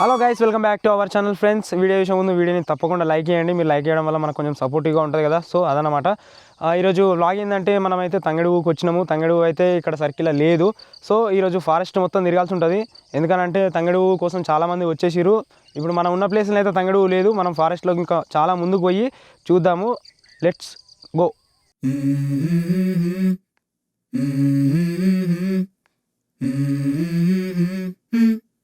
Hello guys welcome back to our channel friends video విషయం ముందు వీడియోని తప్పకుండా లైక్ చేయండి. మీరు లైక్ చేయడం వల్ల మనకు కొంచెం సపోర్టివ్గా ఉంటుంది కదా. సో అదనమాట ఈరోజు వ్లాగ్ ఏంటంటే మనమైతే తంగడుగుకి వచ్చినాము. తంగడుగు అయితే ఇక్కడ సర్కిల్ లేదు. సో ఈరోజు ఫారెస్ట్ మొత్తం తిరగాల్సి ఉంటుంది. ఎందుకనంటే తంగడుగు కోసం చాలామంది వచ్చేసిరు ఇప్పుడు మనం ఉన్న ప్లేస్లో అయితే తంగడుగు లేదు. మనం ఫారెస్ట్లో ఇంకా చాలా ముందుకు పోయి చూద్దాము. Let's go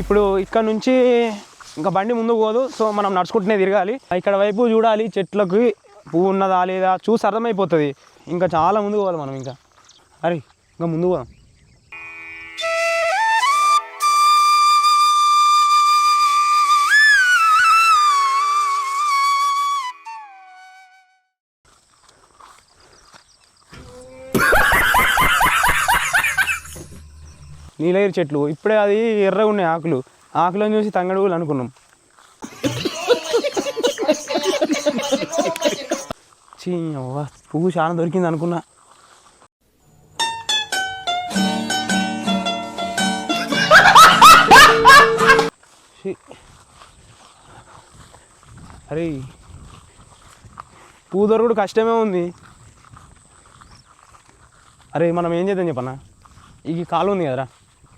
ఇప్పుడు ఇక్కడ నుంచి ఇంకా బండి ముందుకు పోదు సో మనం నడుచుకుంటూనే తిరగాలి. ఇక్కడ వైపు చూడాలి చెట్లకి పువ్వు ఉన్నదా లేదా చూసి అర్థమైపోతుంది. ఇంకా చాలా ముందుకు పోవాలి మనం ఇంకా. అరే ఇంకా ముందుకు పోదాం. నీలగిరి చెట్లు. ఇప్పుడే అది ఎర్రగా ఉన్నాయి ఆకులు. ఆకులను చూసి తంగడుగులు అనుకున్నాం. చీ అవ్వ, పువ్వు చాలా దొరికింది అనుకున్నా. అరే పువ్వు దొరకడు కష్టమే ఉంది. అరే మనం ఏం చేద్దాం చెప్పన్నా? ఈ కాలు ఉంది కదరా.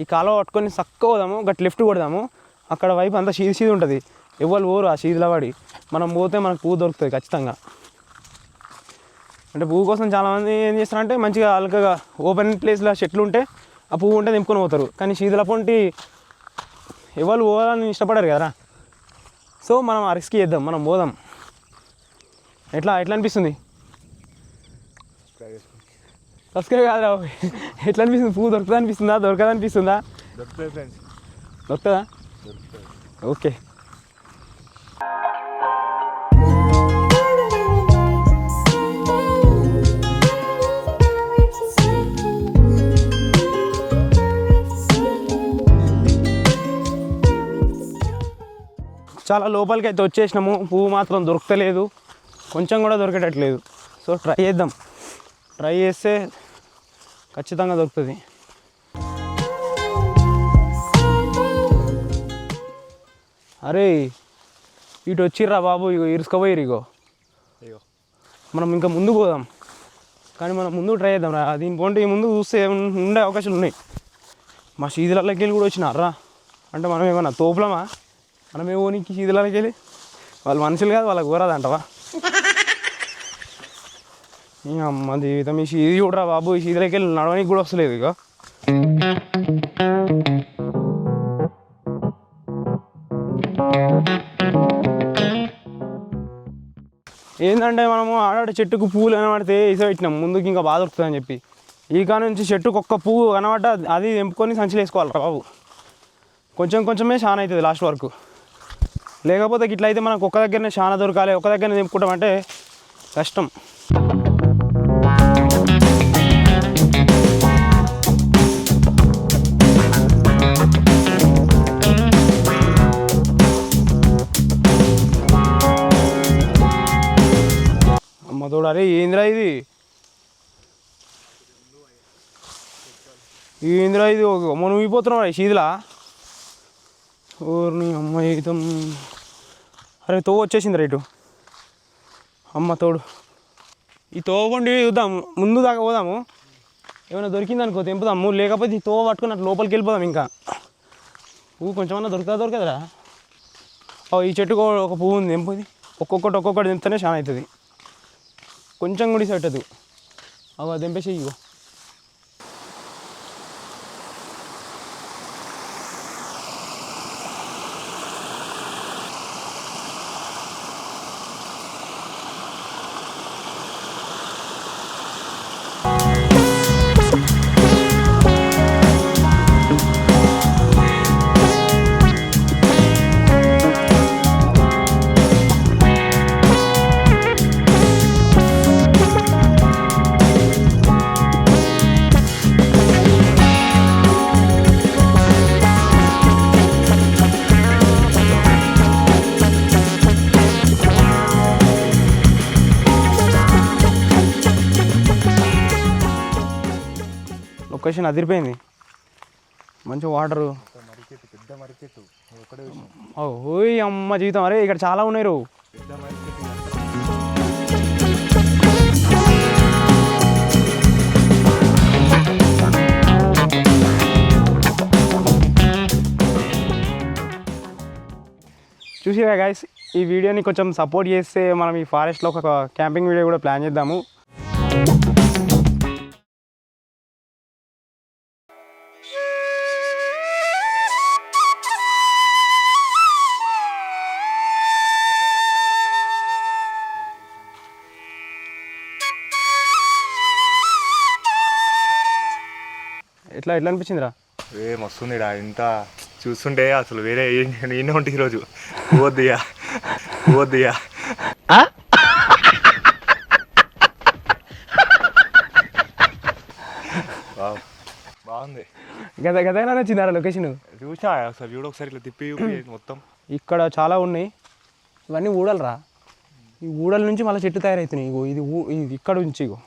ఈ కాలువ పట్టుకొని చక్కగా పోదాము గట్ లెఫ్ట్ కొడదాము. అక్కడ వైపు అంతా సీది సీది ఉంటుంది. ఎవరు పోరు ఆ సీదిలో పడి. మనం పోతే మనకు పువ్వు దొరుకుతుంది ఖచ్చితంగా. అంటే పువ్వు కోసం చాలామంది ఏం చేస్తారంటే మంచిగా అలకగా ఓపెన్ ప్లేస్లో చెట్లు ఉంటే ఆ పువ్వు ఉంటే నింపుకొని పోతారు. కానీ శీతల పొంటి ఎవరు పోవాలని ఇష్టపడరు కదరా. సో మనం ఆ రిస్క్ చేద్దాం మనం పోదాం. ఎట్లా ఎట్లా అనిపిస్తుంది? సబ్స్క్రైబ్ బాబు. ఎట్లా అనిపిస్తుంది? పువ్వు దొరుకుతుందా అనిపిస్తుందా? దొరకదా అనిపిస్తుందా? దొరుకుతుందా? ఓకే. చాలా లోపలికి అయితే వచ్చేసినాము. పువ్వు మాత్రం దొరకలేదు కొంచెం కూడా దొరికేటట్లేదు. సో ట్రై చేద్దాం. ట్రై చేస్తే ఖచ్చితంగా దొరుకుతుంది. అరే ఇటు వచ్చిర్రా బాబు ఇగో ఇరుసుకోపోయిరు ఇగో. మనం ఇంకా ముందు పోదాం. కానీ మనం ముందు ట్రై చేద్దాం రా. దీని పోంటే ముందు చూస్తే ఉండే అవకాశాలు ఉన్నాయి. మా సీదులకి వెళ్ళి కూడా వచ్చినారా అంటే మనం ఏమన్నా తోపులమా? మనం ఏమో నీకు సీదులకి వెళ్ళి? వాళ్ళు మనుషులు కాదు వాళ్ళకి కూరదంటవా అమ్మ జీవితం ఈ సీది చూడరా బాబు ఈ సీదులకి వెళ్ళి నడవనికి కూడా వస్తలేదు ఇక. ఏంటంటే మనము ఆడాడ చెట్టుకు పువ్వులు కనబడితే ఇసబెట్టినాం ముందుకు ఇంకా బాగా దొరుకుతుందని చెప్పి. ఈ కాడ నుంచి చెట్టుకు ఒక్క పువ్వు కనబడ్డ అది తెంపుకొని సంచిలో వేసుకోవాలరా బాబు. కొంచెం కొంచెమే చాలా అవుతుంది లాస్ట్ వరకు. లేకపోతే ఇట్లయితే మనకు ఒక్క దగ్గరనే చాలా దొరకాలి ఒక్క దగ్గరనే తెంపుకుంటామంటే కష్టం. అమ్మ అరే ఏందిరా ఇది? ఏందిరా ఇది? మనం ఊగిపోతున్నాం షీదిలా ఊరిని అమ్మ ఈతం అరే తోవ వచ్చేసింది రైటు అమ్మ తోడు. ఈ తోవండి చూద్దాం. ముందు దాకా పోదాము. ఏమైనా దొరికింది అనుకో తెంపుదాము. లేకపోతే ఈ తోవ పట్టుకుని అట్లా లోపలికి వెళ్ళిపోదాం ఇంకా. పువ్వు కొంచెమన్నా దొరుకుతా దొరకదురా. ఓ ఈ చెట్టుకు ఒక పువ్వు ఉంది. తెంపుది ఒక్కొక్కటి ఒక్కొక్కటి దింపితేనే చాలా అవుతుంది. కొంచెం కూడా పెట్టదు అవి దింపేసి ఇగో లొకేషన్ అదిరిపోయింది. మంచి వాటర్ పెద్ద ఓయ్ అమ్మ జీవితం. అరే ఇక్కడ చాలా ఉన్నాయి రో. చూసిరా గాయస్ ఈ వీడియోని కొంచెం సపోర్ట్ చేస్తే మనం ఈ ఫారెస్ట్లో ఒక క్యాంపింగ్ వీడియో కూడా ప్లాన్ చేద్దాము. ఎట్లా అనిపించిందిరా ఏ మస్తుంది రా ఇంత చూస్తుంటే అసలు వేరే ఈయన ఉంటే ఈరోజు. పోవద్దియా పోవద్దియా బాగుంది. గద గదైనా నచ్చిందారా లొకేషన్. చూసా అసలు చూడు ఒకసారి ఇట్లా తిప్పి మొత్తం. ఇక్కడ చాలా ఉన్నాయి. ఇవన్నీ ఊడలరా? ఈ ఊడల నుంచి మళ్ళీ చెట్టు తయారవుతున్నాయి ఇగో ఇది ఇది ఇక్కడ నుంచి ఇగో.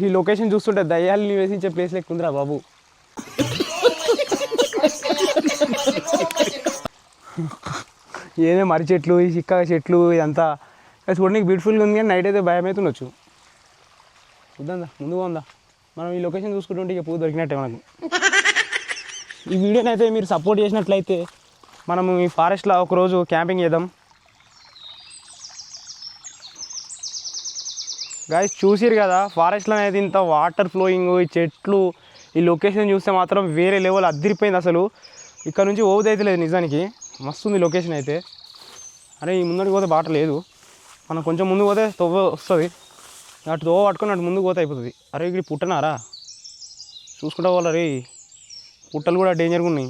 ఈ లొకేషన్ చూస్తుంటే దయ్యాలు నివేసించే ప్లేస్ లెక్కుందిరా బాబు. ఏదో మర్రి చెట్లు ఈ చిక్క చెట్లు ఇదంతా. చూడడానికి బ్యూటిఫుల్గా ఉంది కానీ నైట్ అయితే భయం అయితే ఉండొచ్చు ముందుగా ఉందా మనం ఈ లొకేషన్ చూసుకుంటుంటే ఇక పువ్వు దొరికినట్టే మనకు. ఈ వీడియోని అయితే మీరు సపోర్ట్ చేసినట్లయితే మనము ఈ ఫారెస్ట్లో ఒకరోజు క్యాంపింగ్ చేద్దాం. గాయస్ చూసిరు కదా ఫారెస్ట్లో అనేది ఇంత వాటర్ ఫ్లోయింగ్ ఈ చెట్లు ఈ లొకేషన్ చూస్తే మాత్రం వేరే లెవెల్ అద్దరిపోయింది అసలు. ఇక్కడ నుంచి ఓవదైతే లేదు నిజానికి. మస్తు ఉంది లొకేషన్ అయితే. అరే ఈ ముందరికి పోతే బాట లేదు. మనం కొంచెం ముందు పోతే తొవ్వ వస్తుంది. అటు తోవ పట్టుకొని అటు ముందుకు పోతే అయిపోతుంది. అరే ఇక్కడ పుట్టనారా? చూసుకుంటా పోవాలి పుట్టలు కూడా డేంజర్గా ఉన్నాయి.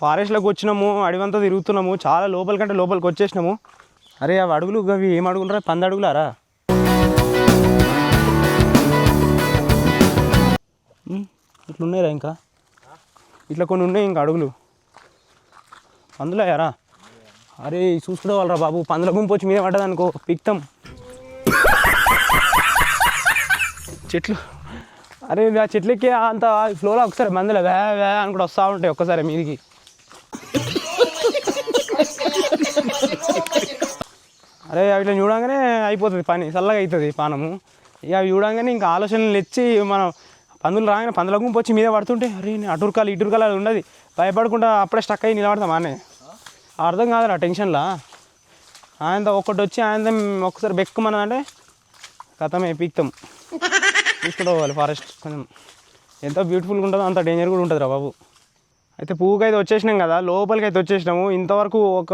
ఫారెస్ట్లోకి వచ్చినాము అడవంతా తిరుగుతున్నాము చాలా లోపల కంటే లోపలికి వచ్చేసినాము. అరే అవి అడుగులు అవి ఏం అడుగులరా? పంద అడుగులారా? ఇట్లున్నాయిరా ఇట్లా ఉన్నాయిరా ఇంకా? ఇట్లా కొన్ని ఉన్నాయి ఇంకా అడుగులు. పందులయ్యారా అరే చూసుకుంటే వాళ్ళరా బాబు పందుల గుంపు వచ్చి మీద పడ్డది అనుకో పిక్తాం. చెట్లు. అరే ఆ చెట్లకి అంత ఫ్లోలో ఒకసారి మందులు వే వే అని కూడా వస్తూ ఉంటాయి ఒక్కసారి మీదికి. అరే వీటిని చూడంగానే అయిపోతుంది పని చల్లగా అవుతుంది పానము. ఇక అవి చూడంగానే ఇంకా ఆలోచనలు తెచ్చి మనం పందులు రాగానే పందుల గుంపు వచ్చి మీదే పడుతుంటే అరే నేను అటురకాలు ఇటురకాలు అది ఉండదు. భయపడకుండా అప్పుడే స్టక్ అయ్యి నిలబడతాం ఆనే. అర్థం కాదురా టెన్షన్లా. ఆయన ఒక్కటి వచ్చి ఆయన ఒకసారి బెక్కుమన్నదంటే కథమే పీక్తాం చూసుకుంటూ పోవాలి ఫారెస్ట్ కొంచెం. ఎంత బ్యూటిఫుల్గా ఉంటుందో అంత డేంజర్ కూడా ఉంటుందిరా బాబు. అయితే పువ్వుకి అయితే వచ్చేసినాం కదా లోపలికి అయితే వచ్చేసినాము. ఇంతవరకు ఒక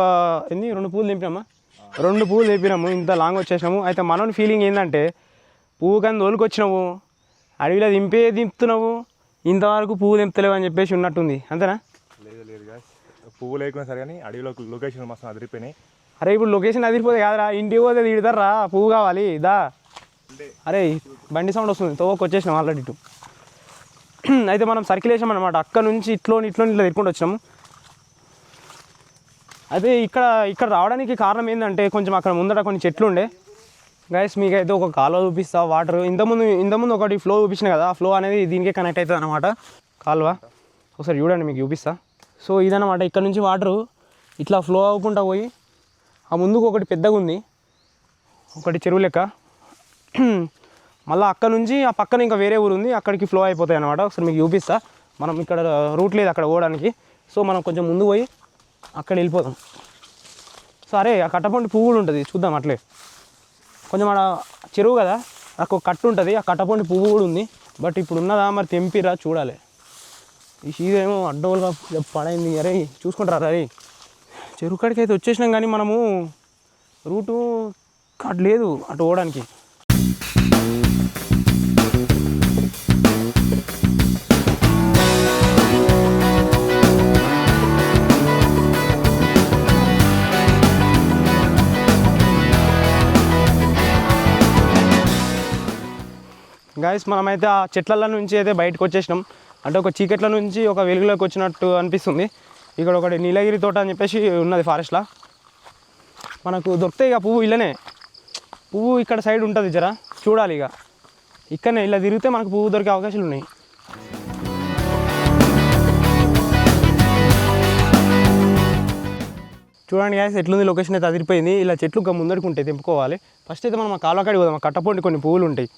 ఎన్ని రెండు పూలు దింపినామా రెండు పూలు దింపినాము ఇంత లాంగ్ వచ్చేసినాము. అయితే మనోని ఫీలింగ్ ఏంటంటే పువ్వు కానీ తోలుకొచ్చినాము అడవిలో దింపే దింపుతున్నావు ఇంతవరకు పువ్వు దింపుతలేవు అని చెప్పేసి ఉన్నట్టుంది. అంతేనా? లేదు లేదు. పువ్వు లేకున్నా సరే కానీ అడవిలో లొకేషన్ మస్తు అదిరిపోయినాయి. అరే ఇప్పుడు లొకేషన్ అదిరిపోతే కాదురా ఇంటికి పోతే తిడతారా? పువ్వు కావాలి దా. అరే బండి సౌండ్ వస్తుంది తోవకు వచ్చేసినాం ఆల్రెడీ ఇటు. అయితే మనం సర్కిల్ వేసాం అనమాట అక్కడ నుంచి ఇట్లో ఇట్లో ఇట్లా తిరుక్కుంటూ వచ్చినాము. అయితే ఇక్కడ ఇక్కడ రావడానికి కారణం ఏంటంటే కొంచెం అక్కడ ముందట కొన్ని చెట్లు ఉండే గైస్ మీకైతే ఒక కాలువ చూపిస్తా వాటర్ ఇంతకుముందు ఇంతకుముందు ఒకటి ఫ్లో చూపించిన కదా ఆ ఫ్లో అనేది దీనికే కనెక్ట్ అవుతుంది అనమాట కాలువ. ఒకసారి చూడండి మీకు చూపిస్తా. సో ఇదనమాట ఇక్కడ నుంచి వాటరు ఇట్లా ఫ్లో అవ్వకుండా పోయి ఆ ముందుకు ఒకటి పెద్దగా ఉంది. ఒకటి చెరువు లెక్క. మళ్ళీ అక్కడ నుంచి ఆ పక్కన ఇంకా వేరే ఊరు ఉంది అక్కడికి ఫ్లో అయిపోతాయి అనమాట ఒకసారి మీకు చూపిస్తా. మనం ఇక్కడ రూట్ లేదు అక్కడ పోవడానికి. సో మనం కొంచెం ముందు పోయి అక్కడ వెళ్ళిపోతాం సరే ఆ కట్టపండి పువ్వు కూడా ఉంటుంది చూద్దాం అట్లే. కొంచెం ఆడ చెరువు కదా నాకు కట్టు ఉంటుంది ఆ కట్టపండి పువ్వు కూడా ఉంది. బట్ ఇప్పుడు ఉన్నదా మరి తెంపిరా చూడాలి. ఈ సీదేమో అడ్డోలుగా పడైంది. అరే చూసుకుంటారా అరే. చెరువు కాడికి అయితే వచ్చేసినాం కానీ మనము రూటు అటు లేదు అటు పోవడానికి. గాయస్ మనమైతే ఆ చెట్ల నుంచి అయితే బయటకు వచ్చేసినాం. అంటే ఒక చీకట్ల నుంచి ఒక వెలుగులోకి వచ్చినట్టు అనిపిస్తుంది. ఇక్కడ ఒకటి నీలగిరి తోట అని చెప్పేసి ఉన్నది ఫారెస్ట్లో మనకు దొరుకుతాయి ఇక పువ్వు ఇళ్ళనే పువ్వు ఇక్కడ సైడ్ ఉంటుంది జరా. చూడాలి ఇక. ఇక్కడనే ఇలా తిరిగితే మనకు పువ్వు దొరికే అవకాశాలు ఉన్నాయి. చూడండి గ్యాస్ ఎట్లుంది లొకేషన్ అయితే అదిరిపోయింది. ఇలా చెట్లు ఇంకా ముందరికి తెంపుకోవాలి. ఫస్ట్ అయితే మనం ఆ కాలువకాడికి పోదాం. ఆ కట్టపోండి కొన్ని పువ్వులు ఉంటాయి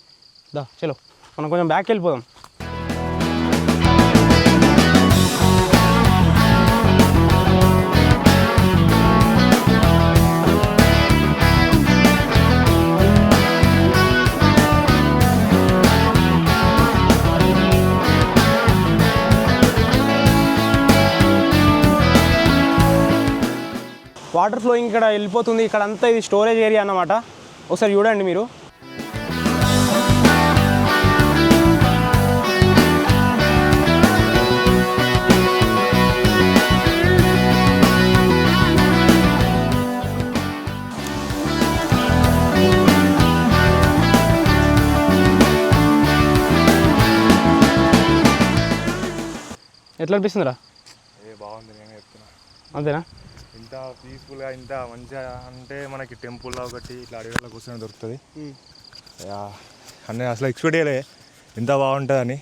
దా చలో. మనం కొంచెం బ్యాక్ వెళ్ళిపోదాం. వాటర్ ఫ్లోయింగ్ ఇక్కడ వెళ్ళిపోతుంది. ఇక్కడ అంతా ఇది స్టోరేజ్ ఏరియా అన్నమాట. ఒకసారి చూడండి మీరు. ఎట్లా అనిపిస్తుందిరా? ఏ బాగుంది నేను చెప్తున్నా. అంతేనా? ఇంత పీస్ఫుల్గా ఇంత మంచిగా అంటే మనకి టెంపుల్లో ఒకటి ఇట్లా అడవిలో కూర్చొని దొరుకుతుంది. యా, అన్నీ అసలు ఎక్స్పెక్ట్ చేయలే. ఇంత బాగుంటుందని.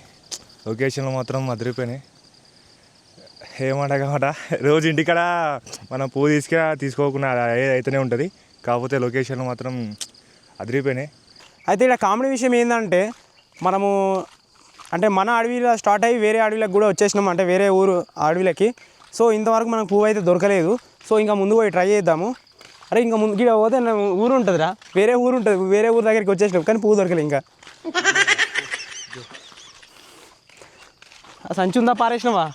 లొకేషన్లు మాత్రం అదిరిపోయినాయి. ఏమాట కామాట రోజు ఇంటికాడ మనం పువ్వు తీసుకురా తీసుకోకుండా ఏదైతేనే ఉంటుంది. కాకపోతే లొకేషన్లు మాత్రం అదిరిపోయినాయి. అయితే ఇక్కడ కామెడీ విషయం ఏంటంటే మనము అంటే మన అడవిలో స్టార్ట్ అయ్యి వేరే అడవిలకు కూడా వచ్చేసినాం అంటే వేరే ఊరు అడవిలకి. సో ఇంతవరకు మనకు పువ్వు అయితే దొరకలేదు. సో ఇంకా ముందు పోయి ట్రై చేద్దాము. అరే ఇంకా ముందు ఇక్కడ పోతే ఊరు ఉంటుందిరా. వేరే ఊరు ఉంటుంది. వేరే ఊరు దగ్గరికి వచ్చేసినాం కానీ పువ్వు దొరకలేదు ఇంకా. సంచి ఉందా పారేసినావా?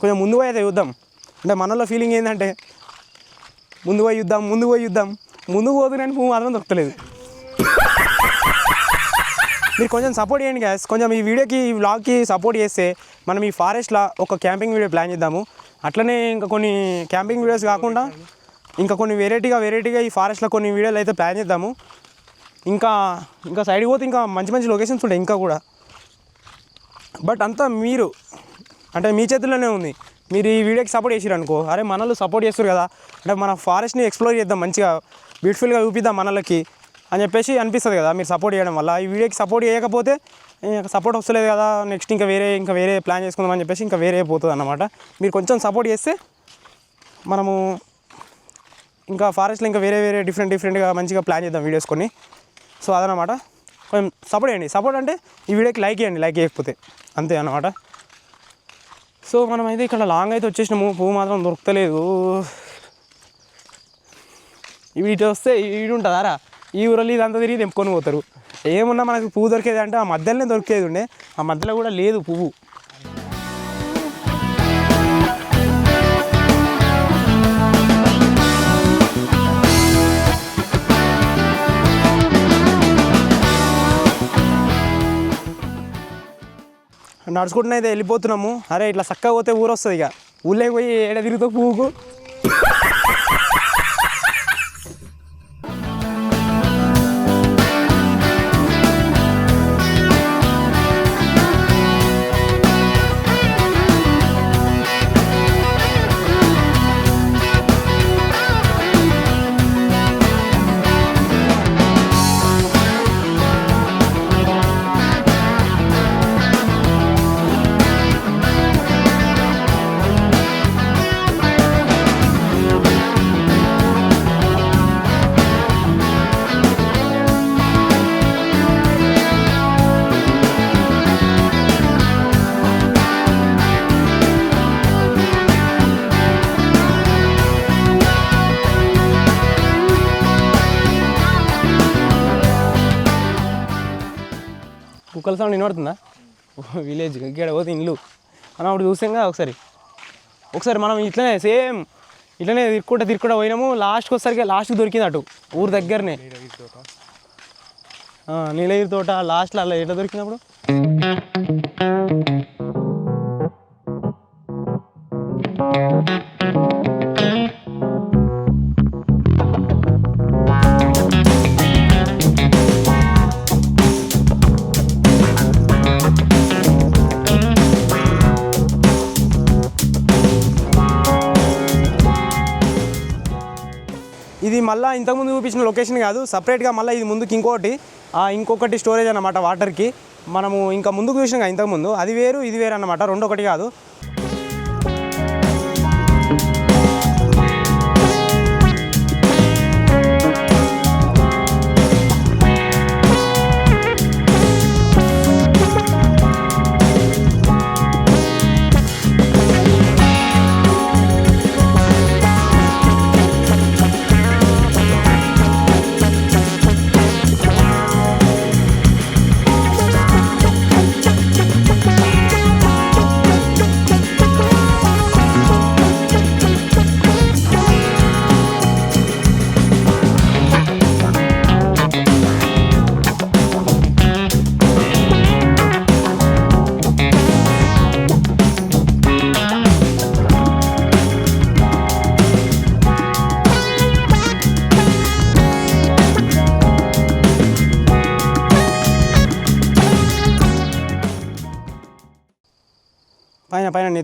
కొంచెం ముందు పోయి అయితే చూద్దాం. అంటే మనలో ఫీలింగ్ ఏంటంటే ముందు పోయి యుద్ధాం ముందు పోయి చూద్దాం. ముందు పోతున్నాను పువ్వు మాత్రం దొరకలేదు మీరు కొంచెం సపోర్ట్ చేయండి గ్యాస్ కొంచెం ఈ వీడియోకి ఈ వ్లాగ్కి సపోర్ట్ చేస్తే మనం ఈ ఫారెస్ట్లో ఒక క్యాంపింగ్ వీడియో ప్లాన్ చేద్దాము. అట్లనే ఇంకా కొన్ని క్యాంపింగ్ వీడియోస్ కాకుండా ఇంకా కొన్ని వెరైటీగా వెరైటీగా ఈ ఫారెస్ట్లో కొన్ని వీడియోలు అయితే ప్లాన్ చేద్దాము. ఇంకా ఇంకా సైడ్కి పోతే ఇంకా మంచి మంచి లొకేషన్స్ ఉంటాయి ఇంకా కూడా. బట్ అంతా మీరు అంటే మీ చేతుల్లోనే ఉంది. మీరు ఈ వీడియోకి సపోర్ట్ చేసిరు అనుకో అరే మనల్ని సపోర్ట్ చేస్తారు కదా. అంటే మన ఫారెస్ట్ని ఎక్స్ప్లోర్ చేద్దాం మంచిగా బ్యూటిఫుల్గా చూపిద్దాం మనలకి. అని చెప్పేసి అనిపిస్తుంది కదా మీరు సపోర్ట్ చేయడం వల్ల. ఈ వీడియోకి సపోర్ట్ చేయకపోతే సపోర్ట్ వస్తలేదు కదా నెక్స్ట్ ఇంకా వేరే ఇంకా వేరే ప్లాన్ చేసుకుందాం అని చెప్పేసి ఇంకా వేరే పోతుంది అన్నమాట మీరు కొంచెం సపోర్ట్ చేస్తే మనము ఇంకా ఫారెస్ట్లో ఇంకా వేరే వేరే డిఫరెంట్ డిఫరెంట్గా మంచిగా ప్లాన్ చేద్దాం వీడియోస్ కొన్ని. సో అదనమాట కొంచెం సపోర్ట్ చేయండి. సపోర్ట్ అంటే ఈ వీడియోకి లైక్ చేయండి. లైక్ చేయకపోతే అంతే అన్నమాట. సో మనం అయితే ఇక్కడ లాంగ్ అయితే వచ్చేసినాము. పువ్వు మాత్రం దొరకలేదు ఇవి ఇటు వస్తే ఇటు ఉంటుందారా ఈ ఊరలో ఇదంతా తిరిగి తెంపుకొని పోతారు. ఏమున్నా మనకు పువ్వు దొరికేది అంటే ఆ మధ్యలోనే దొరికేది ఉండే. ఆ మధ్యలో కూడా లేదు పువ్వు. నడుచుకుంటున్నా అయితే వెళ్ళిపోతున్నాము. అరే ఇట్లా చక్కగా పోతే ఊరొస్తుంది ఇక. ఊళ్ళోకి పోయి ఏడ తిరుగుతూ పువ్వుకు? సౌండ్ వినబడుతుందా? విలేజ్ ఇక్కడ పోతే ఇల్లు మనం అప్పుడు చూసాంగా ఒకసారి. ఒకసారి మనం ఇట్లనే సేమ్ ఇట్లనే తిరుక్కుంటా తిరుక్కుంటా పోయినాము. లాస్ట్కి వచ్చేసరికి లాస్ట్కి దొరికింది అటు ఊరు దగ్గరనే. ఆ, నీలగిరి తోట లాస్ట్లో అలా ఎట్లా దొరికినప్పుడు చూపించిన లొకేషన్ కాదు. సపరేట్గా మళ్ళీ ఇది ముందుకు ఇంకోటి ఇంకొకటి స్టోరేజ్ అన్నమాట వాటర్కి. మనము ఇంకా ముందుకు చూసినాం ఇంతకుముందు. అది వేరు ఇది వేరు అన్నమాట. రెండు ఒకటి కాదు.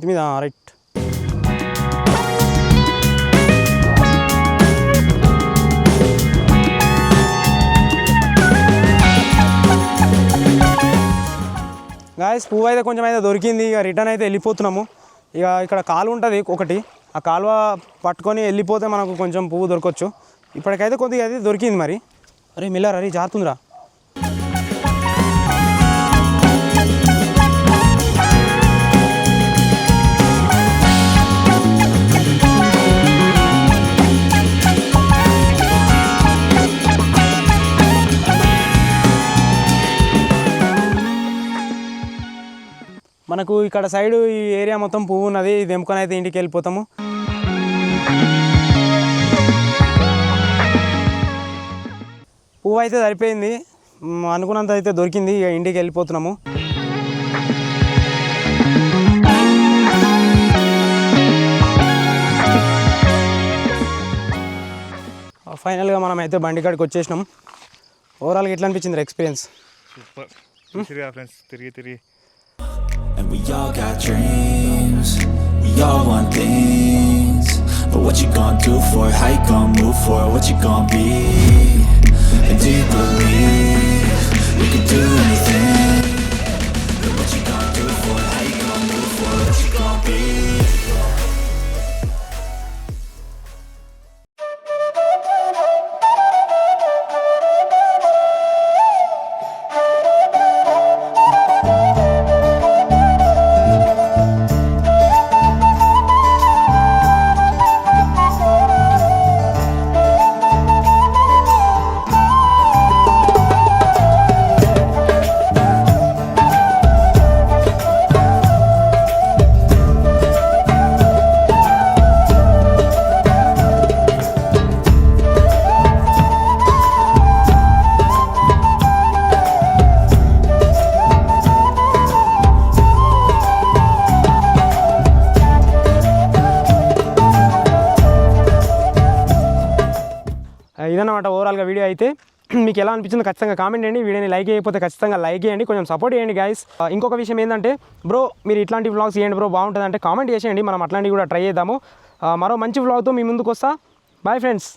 చేతి మీద రైట్. గాయస్ పువ్వు అయితే కొంచెం అయితే దొరికింది. ఇక రిటర్న్ అయితే వెళ్ళిపోతున్నాము. ఇక ఇక్కడ కాలువ ఉంటుంది ఒకటి. ఆ కాలువ పట్టుకొని వెళ్ళిపోతే మనకు కొంచెం పువ్వు దొరకవచ్చు ఇప్పటికైతే కొద్దిగా అది దొరికింది మరి. అరే మిల్లర్ అరే జారుతుందిరా మనకు ఇక్కడ సైడ్ ఈ ఏరియా మొత్తం పువ్వు ఉన్నది. ఇది తెంపుకొని అయితే ఇంటికి వెళ్ళిపోతాము. పువ్వు అయితే సరిపోయింది. అనుకున్నంత అయితే దొరికింది. ఇక ఇంటికి వెళ్ళిపోతున్నాము. ఫైనల్గా మనం అయితే బండి కాడికి వచ్చేసినాం ఓవరాల్గా ఎట్లా అనిపించింది ఎక్స్పీరియన్స్ సూపర్ ఫ్రెండ్స్ తిరిగి తిరిగి. We all got dreams, we all want things. But what you gonna do for it, how you gonna move for it, what you gonna be అయితే మీకు ఎలా అనిపించిందో ఖచ్చితంగా కామెంట్ చేయండి. వీడియోని లైక్ అయిపోతే ఖచ్చితంగా లైక్ చేయండి. కొంచెం సపోర్ట్ చేయండి గైస్ ఇంకొక విషయం ఏంటంటే బ్రో మీరు ఇట్లాంటి వ్లాగ్స్ చేయండి బ్రో బాగుంటుంది అంటే కామెంట్ చేసేయండి. మనం అట్లాంటివి కూడా ట్రై చేద్దాము. మరో మంచి వ్లాగ్తో మీ ముందుకు వస్తా బాయ్ ఫ్రెండ్స్